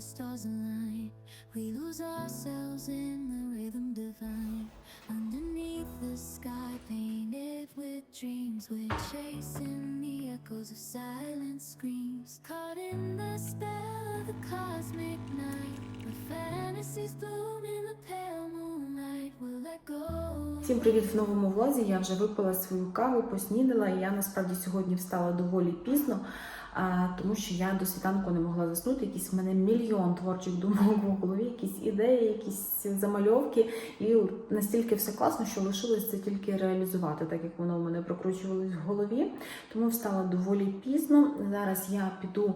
the stars align. We lose ourselves in the rhythm divine. Underneath the sky, painted with dreams, we're chasing the echoes of silent screams. Caught in the spell of the cosmic night, where fantasies bloom in the pale moonlight. We'll let go. Всім привіт в новому влозі. Я вже випила свою каву, поснідала. І я насправді сьогодні встала доволі пізно, тому що я до світанку не могла заснути. Якісь в мене мільйон творчих думок в голові, якісь ідеї, якісь замальовки. І настільки все класно, що лишилось це тільки реалізувати, так як воно в мене прокручувалось в голові. Тому встала доволі пізно. Зараз я піду.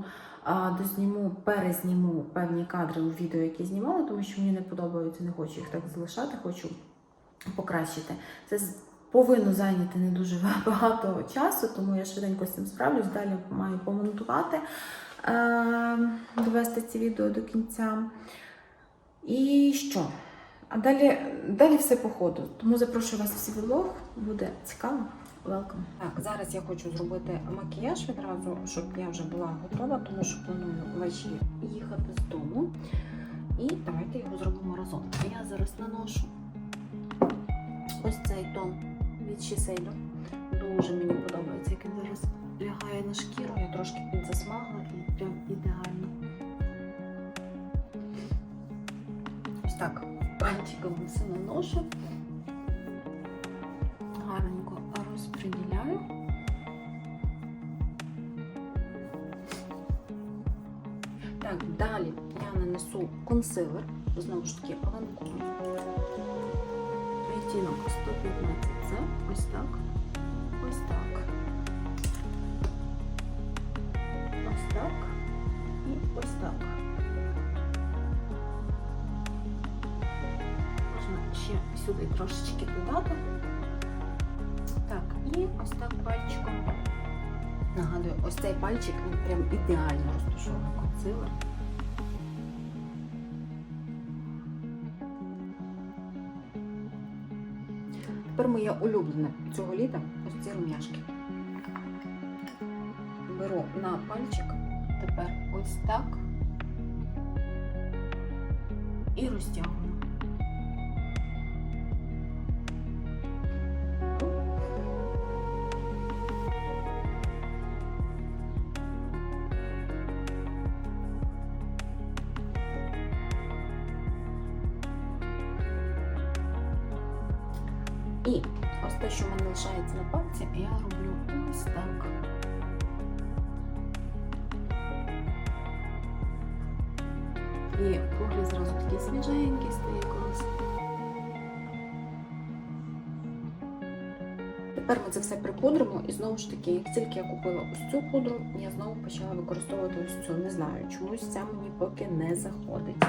Дозніму, перезніму певні кадри у відео, які знімала, тому що мені не подобаються, не хочу їх так залишати, хочу покращити. Це повинно зайняти не дуже багато часу, тому я швиденько з цим справлюсь. Далі маю помонтувати, е, довести це відео до кінця. І що? А далі, далі все по ходу. Тому запрошую вас всі в влог, буде цікаво. Welcome. Так, зараз я хочу зробити макіяж відразу, щоб я вже була готова, тому що планую ввечері їхати з дому. І давайте його зробимо разом. Я зараз наношу ось цей тон від Shiseido. Дуже мені подобається, як він зараз лягає на шкіру. Я трошки підзасмагла і прям ідеально. Ось так пальчиком все наношу. Гарненько розподіляю. Так, далі я нанесу консилер, знову ж таки, Lancome. Відтінок 115 це ось так, ось так, ось так і ось так. Можна ще сюди трошечки додати. Так, і ось так пальчиком. Нагадую, ось цей пальчик він прям ідеально розташований консилер. Тепер моє улюблене цього літа ось ці рум'яшки. Беру на пальчик, тепер ось так і розтягую. Я роблю ось так. І погляд зразу такий свіженький стає клас. Тепер ми це все припудримо, і знову ж таки, як тільки я купила ось цю пудру, я знову почала використовувати ось цю. Не знаю, чомусь ця мені поки не заходить.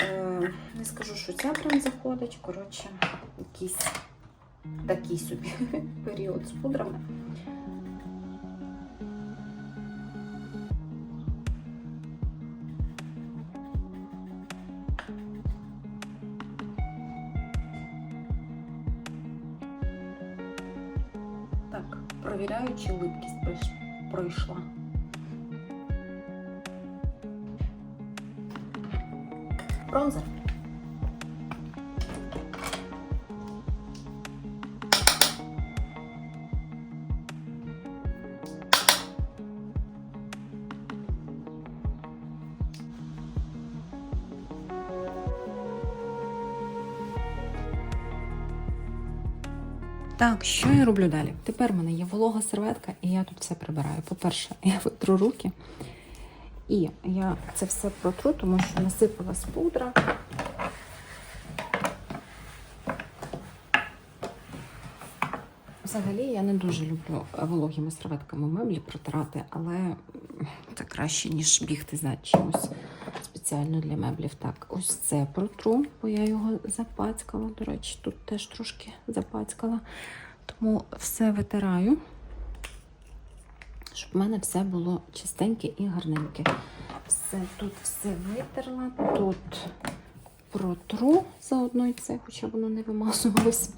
Е, не скажу, що ця прям заходить. Коротше, якийсь такий собі період з пудрами. Так, провіряю, чи липкість пройш- пройшла. Бронзер. Так, що я роблю далі? Тепер в мене є волога серветка, і я тут все прибираю. По-перше, я витру руки, і я це все протру, тому що насипалась пудра. Взагалі я не дуже люблю вологими серветками меблі протирати, але це краще, ніж бігти за чимось спеціально для меблів. Так, ось це протру, бо я його запацькала. До речі, тут теж трошки запацькала. Тому все витираю, щоб в мене все було чистеньке і гарненьке. Все тут все витерла, тут протру заодно і це, хоча воно не вимазувалось.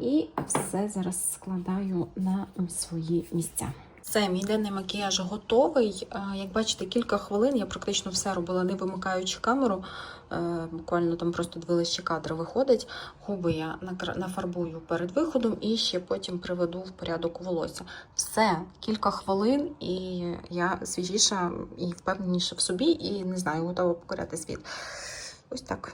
І все зараз складаю на свої місця. Все, мій денний макіяж готовий. Е, Як бачите, кілька хвилин я практично все робила, не вимикаючи камеру. Е, Буквально там просто дивилися, ще кадри виходить. Губи я нафарбую перед виходом і ще потім приведу в порядок волосся. Все, кілька хвилин, і я свіжіша і впевненіша в собі, і не знаю, готова покоряти світ. Ось так.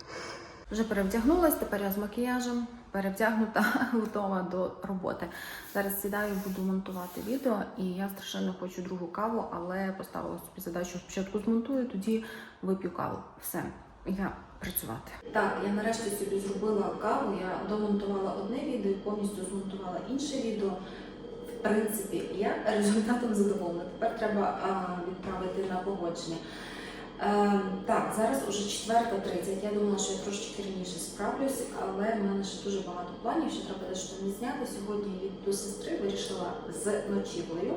Вже перевдягнулась, тепер я з макіяжем, перевдягнута, готова до роботи. Зараз сідаю, буду монтувати відео, і я страшенно хочу другу каву, але поставила собі задачу спочатку змонтую, тоді вип'ю каву. Все, я працювати. Так, я нарешті собі зробила каву. Я домонтувала одне відео, повністю змонтувала інше відео. В принципі, я результатом задоволена. Тепер треба а, відправити на погодження. Е, так, зараз уже 4.30. Я думала, що я трошечки раніше справлюсь, але в мене ще дуже багато планів, що треба дещо не зняти. Сьогодні їду до сестри вирішила з ночівлею.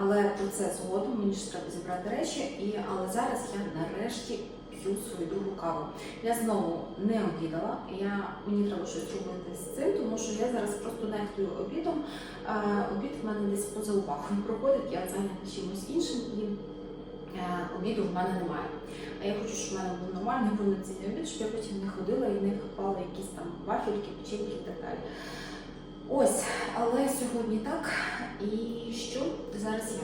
Але про це згодом мені ж треба зібрати речі. І, але зараз я нарешті п'ю свою другу каву. Я знову не обідала. Я, мені треба щось робити з цим, тому що я зараз просто нехтую обідом. Е, обід в мене десь поза увагою проходить, я зайнята чимось іншим і обіду в мене немає. А я хочу, щоб в мене був нормальний повноцінний обід, щоб я потім не ходила і не хапала якісь там вафельки, печеньки і так далі. Ось, але сьогодні так. І що зараз я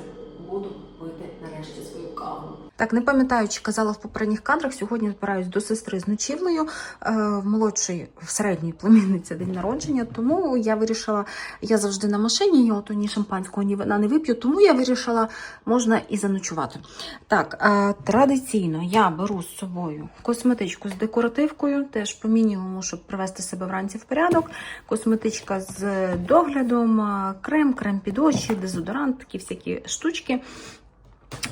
буду пити нарешті свою каву. Так, не пам'ятаю, чи казала в попередніх кадрах. Сьогодні збираюсь до сестри з ночівлею. Е, В молодшої, в середньої племінниці день народження. Тому я вирішила, я завжди на машині, я ото ні шампанського, ні вина не вип'ю, тому я вирішила, можна і заночувати. Так, е, традиційно я беру з собою косметичку з декоративкою, теж по мінімуму, щоб привести себе вранці в порядок. Косметичка з доглядом, е, крем, крем під очі, дезодорант, такі всякі штучки.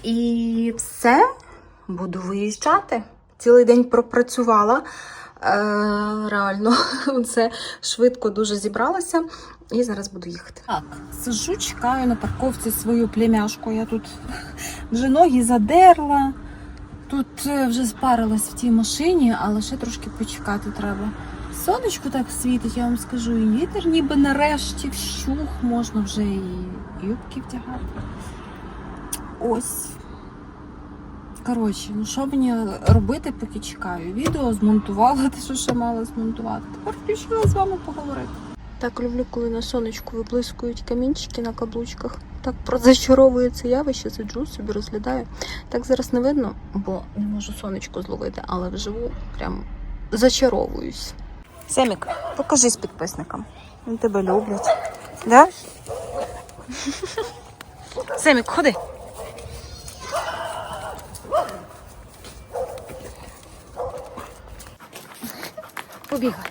І все, буду виїжджати. Цілий день пропрацювала. Е, реально, це швидко дуже зібралася. І зараз буду їхати. Так, сижу, чекаю на парковці свою племяшку. Я тут вже ноги задерла. Тут е, вже спарилась в тій машині, але ще трошки почекати треба. Сонечко так світить, я вам скажу, і вітер ніби нарешті вщух, можна вже і юбки вдягати. Ось. Коротше, ну що мені робити, поки чекаю? Відео змонтувала те, що ще мала змонтувати. Тепер включила з вами поговорити. Так люблю, коли на сонечку виблискують камінчики на каблучках. Так зачаровує це явище, сиджу собі розглядаю. Так зараз не видно, бо не можу сонечко зловити, але вживу прям зачаровуюсь. Семік, покажись підписникам. Вони тебе люблять. Да? Семік, ходи. Побігай.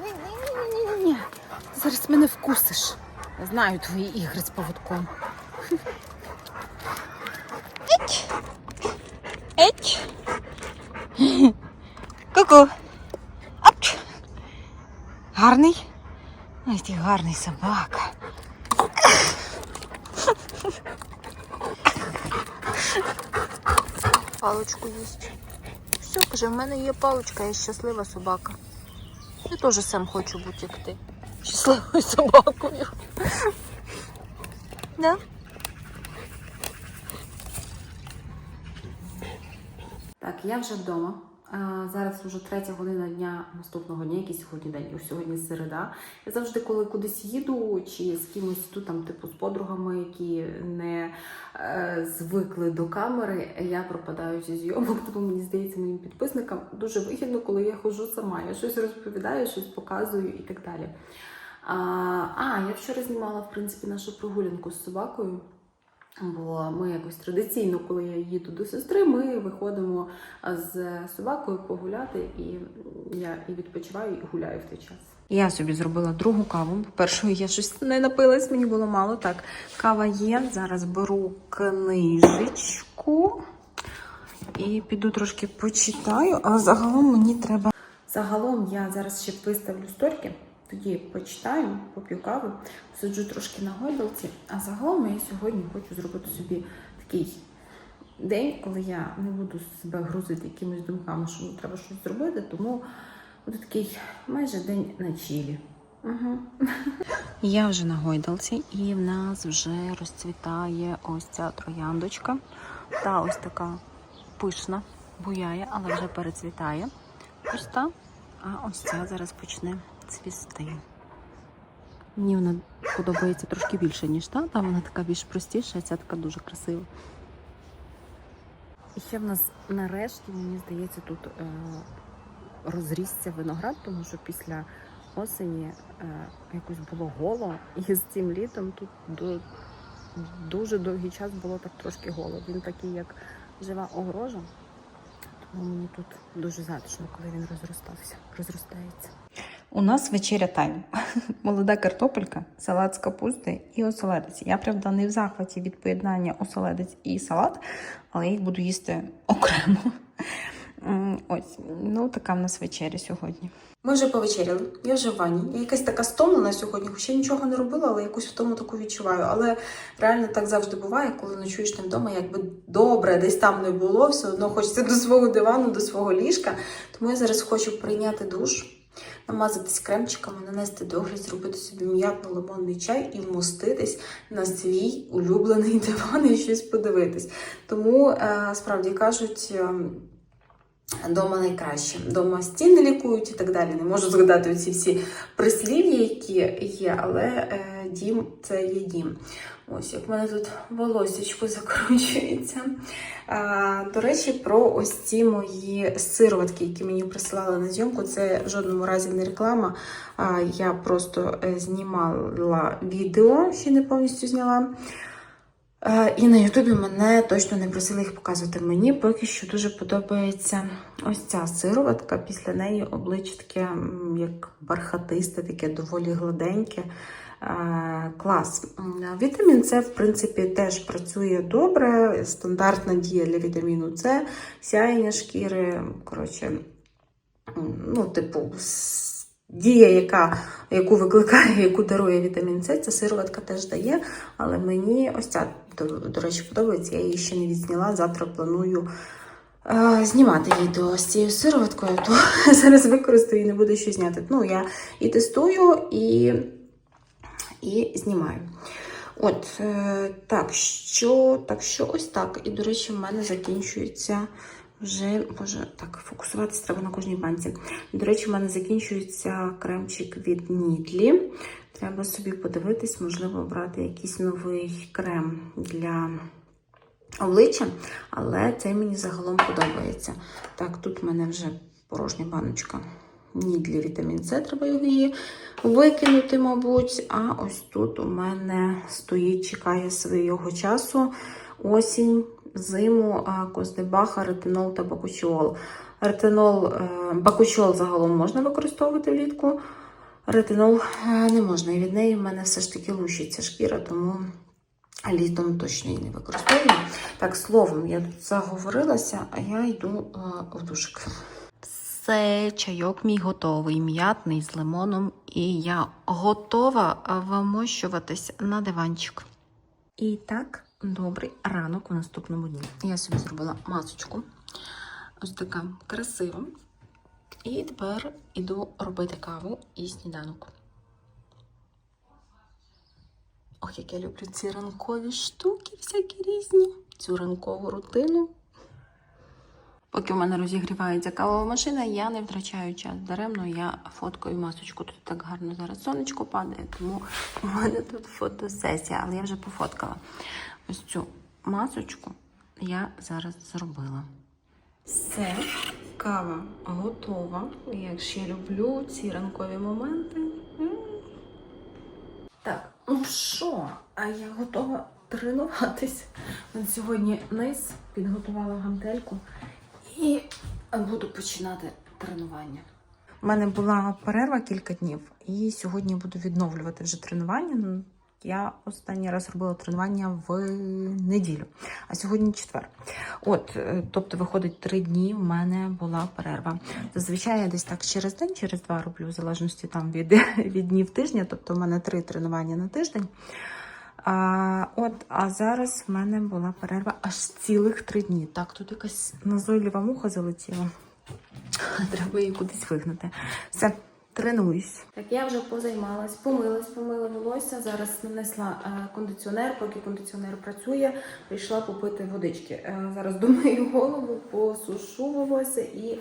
Ні-ні-ні-ні-ні. Зараз мене вкусиш. Знаю твої ігри з поводком. Еть. Еть. Ку-ку. Гарний? Ти гарний собака. Паличку їсть. Все, каже, в мене є паличка, я щаслива собака. Я теж сам хочу бути як ти. Щасливою собакою. Да? Так, я вже вдома. А, Зараз вже третя година дня наступного дня, який сьогодні день, Ось сьогодні середа. Я завжди, коли кудись їду, чи з кимось тут, там, типу, з подругами, які не е, звикли до камери, я пропадаю зі зйомок, тому мені здається, моїм підписникам дуже вигідно, коли я ходжу сама. Я щось розповідаю, щось показую і так далі. А, а я вчора знімала, в принципі, нашу прогулянку з собакою. Бо ми якось традиційно, коли я їду до сестри, ми виходимо з собакою погуляти, і я і відпочиваю, і гуляю в той час. Я собі зробила другу каву. Першою я щось не напилась, мені було мало. Так, кава є. Зараз беру книжечку і піду трошки почитаю, а загалом мені треба. Загалом я зараз ще виставлю сторіки, тоді почитаю, поп'ю каву, сиджу трошки на гойдалці. А загалом я сьогодні хочу зробити собі такий день, коли я не буду себе грузити якимись думками, що мені треба щось зробити, тому буде такий майже день на чилі. Угу. Я вже на гойдалці, і в нас вже розцвітає ось ця трояндочка. Та ось така пишна, буяє, але вже перецвітає. Ось та, а ось ця зараз почне цвісти. Мені вона подобається трошки більше, ніж та. Та вона така більш простіша, а ця така дуже красива. І ще в нас нарешті, мені здається, тут е, розрісся виноград, тому що після осені е, якось було голо, і з цим літом тут до, дуже довгий час було так трошки голо. Він такий, як жива огорожа. Тому мені тут дуже затишно, коли він розростався, розростається. У нас вечеря тайм. Молода картопелька, салат з капусти і оселедець. Я, правда, не в захваті від поєднання оселедець і салат, але їх буду їсти окремо. Ось, ну така в нас вечеря сьогодні. Ми вже повечеряли, я вже в ванні. Я якась така стомлена сьогодні, хоча нічого не робила, але якусь втому таку відчуваю. Але реально так завжди буває, коли ночуєш не вдома, якби добре, десь там не було, все одно хочеться до свого дивану, до свого ліжка. Тому я зараз хочу прийняти душ, намазатись кремчиками, нанести догляд, зробити собі м'ятно-лимонний чай і вмоститись на свій улюблений диван і щось подивитись. Тому е, справді кажуть. ем, Дома найкраще. Дома стіни лікують і так далі. Не можу згадати ці всі прислів'я, які є, але е, дім це є дім. Ось як в мене тут волосечко закручується. А, до речі, про ось ці мої сироватки, які мені присилали на зйомку, це в жодному разі не реклама. А, я просто е, знімала відео, ще не повністю зняла. І на Ютубі мене точно не просили їх показувати. Мені поки що дуже подобається ось ця сироватка. Після неї обличчя таке як бархатисте, таке доволі гладеньке. Е, Клас. Вітамін С, в принципі, теж працює добре. Стандартна дія для вітаміну С, сяєння шкіри. Коротше, ну, типу, дія, яка, яку викликає, яку дарує вітамін С, ця сироватка теж дає. Але мені ось ця, до, до речі, подобається. Я її ще не відзняла. Завтра планую е, знімати відео з цією сироваткою, то зараз використаю і не буду що зняти. Ну, я і тестую, і, і знімаю. От, е, так, що, так, що ось так. І, до речі, в мене закінчується вже, боже, так, фокусуватися треба на кожній банці. До речі, в мене закінчується кремчик від Нідлі. Треба собі подивитись, можливо, брати якийсь новий крем для обличчя, але цей мені загалом подобається. Так, тут в мене вже порожня баночка. Нідлі вітамін С, треба її викинути, мабуть. А ось тут у мене стоїть, чекає свого часу осінь, зиму, коздебаха, ретинол та бакучіол. Ретинол, е, бакучіол загалом можна використовувати влітку. Ретинол е, не можна. І від неї в мене все ж таки лущиться шкіра, тому літом точно її не використовую. Так, словом, я тут заговорилася, а я йду е, в душик. Все, чайок мій готовий, м'ятний з лимоном, і я готова вимощуватись на диванчик. І так, добрий ранок у наступному дні. Я собі зробила масочку. Ось така красива. І тепер іду робити каву і сніданок. Ох, як я люблю ці ранкові штуки, всякі різні. Цю ранкову рутину. Поки в мене розігрівається кавова машина, я не втрачаю час даремно. Я фоткаю масочку. Тут так гарно зараз сонечко падає, тому у мене тут фотосесія, але я вже пофоткала. Ось цю масочку я зараз зробила. Все, кава готова. Я люблю ці ранкові моменти. Так, ну що, а я готова тренуватись. От Сьогодні низ підготувала гантельку і буду починати тренування. У мене була перерва кілька днів, і сьогодні буду відновлювати вже тренування. Ну, Я останній раз робила тренування в неділю, а сьогодні четвер. От, е, тобто, виходить, три дні в мене була перерва. Зазвичай я десь так через день, через два роблю, в залежності там від, від днів тижня. Тобто, в мене три тренування на тиждень. А, от, а зараз в мене була перерва аж цілих три дні. Так, тут якась назойлива муха залетіла. Треба її кудись вигнати. Все, тренуюсь. Так, я вже позаймалась, помилась, помила волосся. Зараз нанесла е, кондиціонер, поки кондиціонер працює, прийшла попити водички. Е, зараз домию голову, посушу волосся і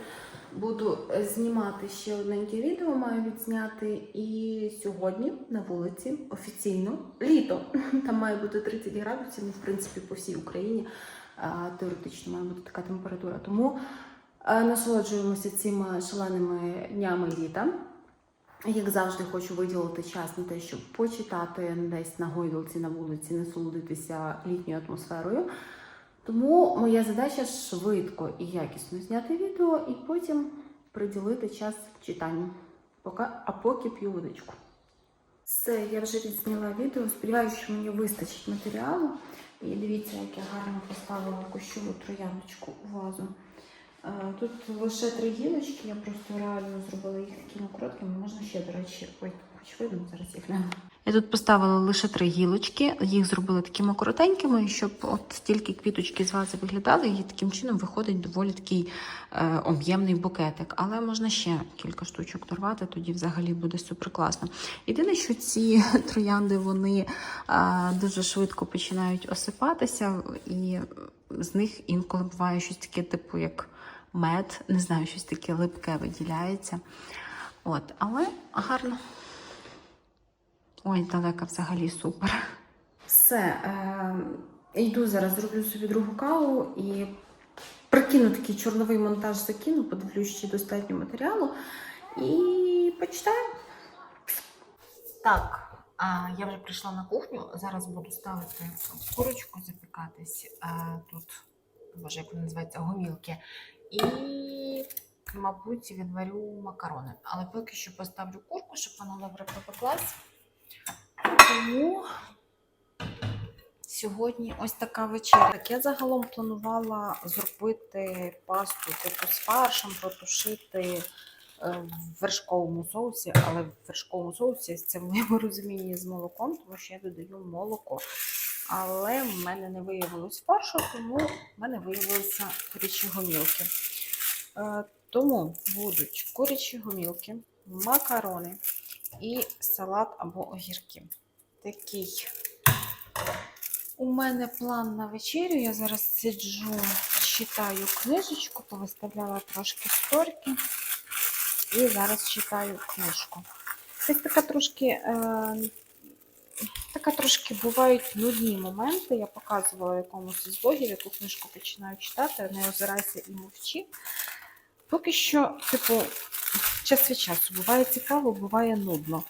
буду знімати ще одненьке відео. Маю відзняти. І сьогодні на вулиці офіційно літо. Там має бути 30 градусів, ну, в принципі, по всій Україні. Теоретично має бути така температура. Тому насолоджуємося цими шаленими днями літа. Як завжди, хочу виділити час на те, щоб почитати десь на гойдалці на вулиці, насолодитися літньою атмосферою. Тому моя задача швидко і якісно зняти відео і потім приділити час читанню. Поки, а поки п'ю водичку. Все, я вже відзняла відео. Сподіваюся, що мені вистачить матеріалу. І дивіться, як я гарно поставила кущову трояночку у вазу. Е, Тут лише три гілочки, я просто реально зробила їх такими короткими. Можна ще, до речі, ой, хоч видно, зараз їх гляну. Я тут поставила лише три гілочки, їх зробила такими коротенькими, щоб от стільки квіточки з вази виглядали, і таким чином виходить доволі такий е, об'ємний букетик. Але можна ще кілька штучок дорвати, тоді взагалі буде супер класно. Єдине, що ці троянди вони е, дуже швидко починають осипатися, і з них інколи буває щось таке, типу як мед, не знаю, щось таке липке виділяється. От, але гарно. Ой, далека взагалі супер. Все, е, йду зараз, зроблю собі другу каву і прикину такий чорновий монтаж закину, подивлюсь, чи достатньо матеріалу. І почитаю. Так, а я вже прийшла на кухню. Зараз буду ставити курочку запікатись. А, тут, боже, як вони називаються, гомілки. І, мабуть, відварю макарони. Але поки що поставлю курку, щоб вона добре пропеклась. Тому сьогодні ось така вечеря. Так, я загалом планувала зробити пасту типу з фаршем, протушити е, в вершковому соусі, але в вершковому соусі це в моєму розумінні з молоком, тому що я додаю молоко. Але в мене не виявилось фаршу, тому в мене виявилися курячі гомілки. Е, Тому будуть курячі гомілки, макарони і салат або огірки. Такий у мене план на вечерю. Я зараз сиджу, читаю книжечку, повиставляла трошки сторіки. І зараз читаю книжку. Це така трошки, е, така трошки бувають нудні моменти. Я показувала якомусь із блогів, яку книжку починаю читати, не озирайся і мовчи. Поки що, типу, час від часу буває цікаво, буває нудно.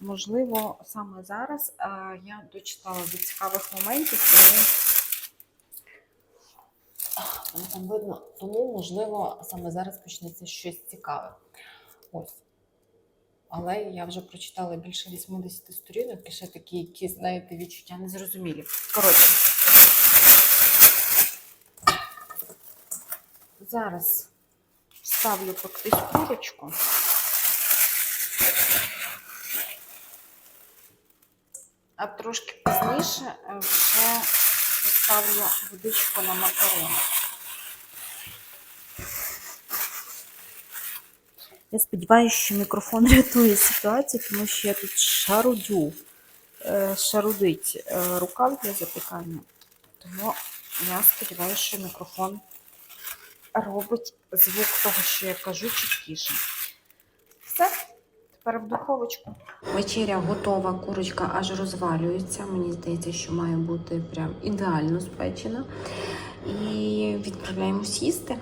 Можливо, саме зараз е, я дочитала до цікавих моментів, тому там видно, тому, можливо, саме зараз почнеться щось цікаве. Ось. Але я вже прочитала більше 80 сторінок і ще такі якісь, знаєте, відчуття незрозумілі. Коротше. Зараз ставлю пектись курочку. А трошки пізніше е, вже поставлю водичку на макарони. Я сподіваюся, що мікрофон рятує ситуацію, тому що я тут шарудю, е, шарудить е, рукав для запікання. Тому я сподіваюся, що мікрофон робить звук того, що я кажу, чіткіше. Все, тепер в духовочку. Вечеря готова, курочка аж розвалюється. Мені здається, що має бути прям ідеально спечена. І відправляємось їсти.